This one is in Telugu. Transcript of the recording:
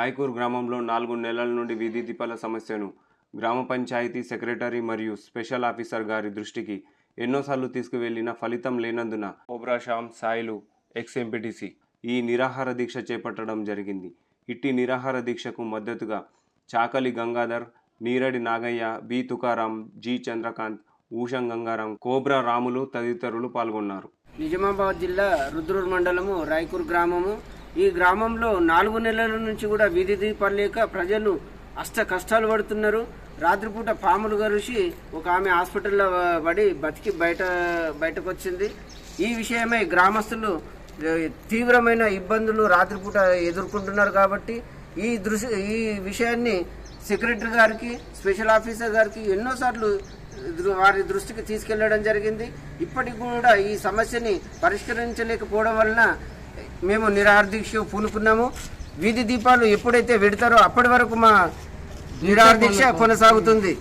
రాయ్కూర్ గ్రామంలో నాలుగు నెలల నుండి వీధి దీపాల సమస్యను గ్రామ పంచాయతీ సెక్రటరీ మరియు స్పెషల్ ఆఫీసర్ గారి దృష్టికి ఎన్నోసార్లు తీసుకువెళ్ళిన ఫలితం లేనందున ఓబ్రా సాయిలు ఎక్స్ ఎంపీటీసీ ఈ నిరాహార దీక్ష చేపట్టడం జరిగింది. ఇట్టి నిరాహార దీక్షకు మద్దతుగా Chakali Gangadhar Neeradi Nagaiah B Tukaram G Chandrakant Usham Gangaram cobra Ramulu తదితరులు పాల్గొన్నారు. నిజామాబాద్ జిల్లా రుద్రూర్ మండలము రాయకూర్ గ్రామము. ఈ గ్రామంలో నాలుగు నెలల నుంచి కూడా వీధి దీపాలు లేక ప్రజలు అష్ట కష్టాలు పడుతున్నారు. రాత్రిపూట పాములు గరిచి ఒక ఆమె హాస్పిటల్లో పడి బతికి బయట బయటకు వచ్చింది ఈ విషయమై గ్రామస్తులు తీవ్రమైన ఇబ్బందులు రాత్రిపూట ఎదుర్కొంటున్నారు కాబట్టి ఈ దృశ్య ఈ విషయాన్ని సెక్రటరీ గారికి స్పెషల్ ఆఫీసర్ గారికి ఎన్నోసార్లు వారి దృష్టికి తీసుకెళ్ళడం జరిగింది. ఇప్పటికి కూడా ఈ సమస్యని పరిష్కరించలేకపోవడం వలన మేము నిరాహార దీక్ష పూనుకున్నాము. వీధి దీపాలు ఎప్పుడైతే పెడతారో అప్పటి వరకు మా నిరాహార దీక్ష కొనసాగుతుంది.